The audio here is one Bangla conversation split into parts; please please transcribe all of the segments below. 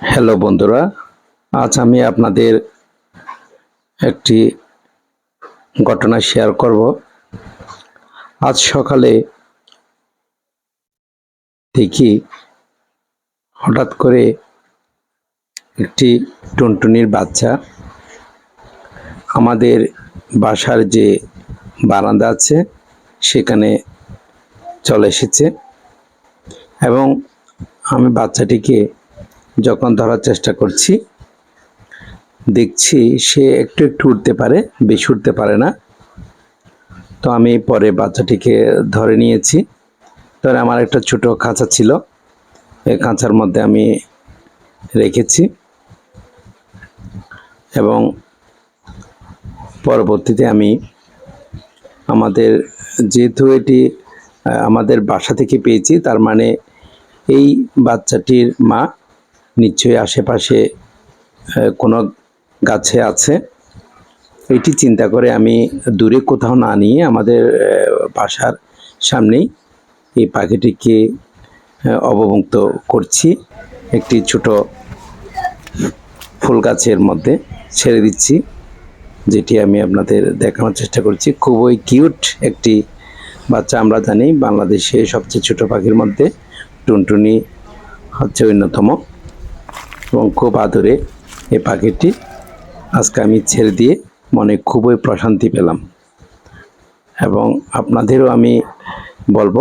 হ্যালো বন্ধুরা, আজ আমি আপনাদের একটি ঘটনা শেয়ার করব। আজ সকালে দেখি হঠাৎ করে একটি টুনটুনির বাচ্চা আমাদের বাসার যে বারান্দা আছে, সেখানে চলে এসেছে এবং আমি বাচ্চাটিকে যখন ধরার চেষ্টা করছি, দেখছি সে একটু একটু উঠতে পারে, বেশি উঠতে পারে না। তো আমি পরে বাচ্চাটিকে ধরে নিয়েছি। ধরে আমার একটা ছোট খাঁচা ছিল, এই খাঁচার মধ্যে আমি রেখেছি। এবং পরবর্তীতে আমি আমাদের, যেহেতু এটি আমাদের বাসা থেকে পেয়েছি, তার মানে এই বাচ্চাটির মা নিশ্চয়ই আশেপাশে কোনো গাছে আছে। এটি চিন্তা করে আমি দূরে কোথাও না নিয়ে আমাদের বাসার সামনেই এই পাখিটিকে অবমুক্ত করছি। একটি ছোট ফুল গাছের মধ্যে ছেড়ে দিচ্ছি, যেটি আমি আপনাদের দেখানোর চেষ্টা করছি। খুবই কিউট একটি বাচ্চা, আমরা জানি বাংলাদেশে সবচেয়ে ছোট পাখির মধ্যে টুনটুনি হচ্ছে অন্যতম। এবং খুব আদরে এই পাখিটি। আজকে আমি ছেড়ে দিয়ে মনে খুবই প্রশান্তি পেলাম। এবং আপনাদেরও আমি বলব,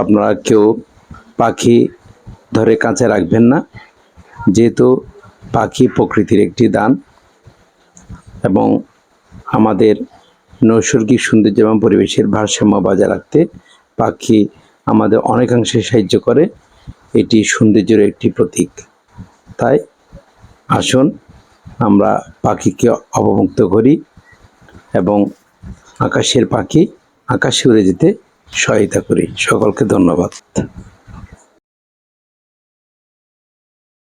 আপনারা কেউ পাখি ধরে কাছে রাখবেন না। যেহেতু পাখি প্রকৃতির একটি দান এবং আমাদের নৈসর্গিক সৌন্দর্য এবং পরিবেশের ভারসাম্য বজায় রাখতে পাখি আমাদের অনেকাংশে সাহায্য করে, এটি সৌন্দর্যের একটি প্রতীক। তাই আসুন আমরা পাখিকে অবমুক্ত করি এবং আকাশের পাখি আকাশে উড়ে যেতে সহায়তা করি। সকলকে ধন্যবাদ।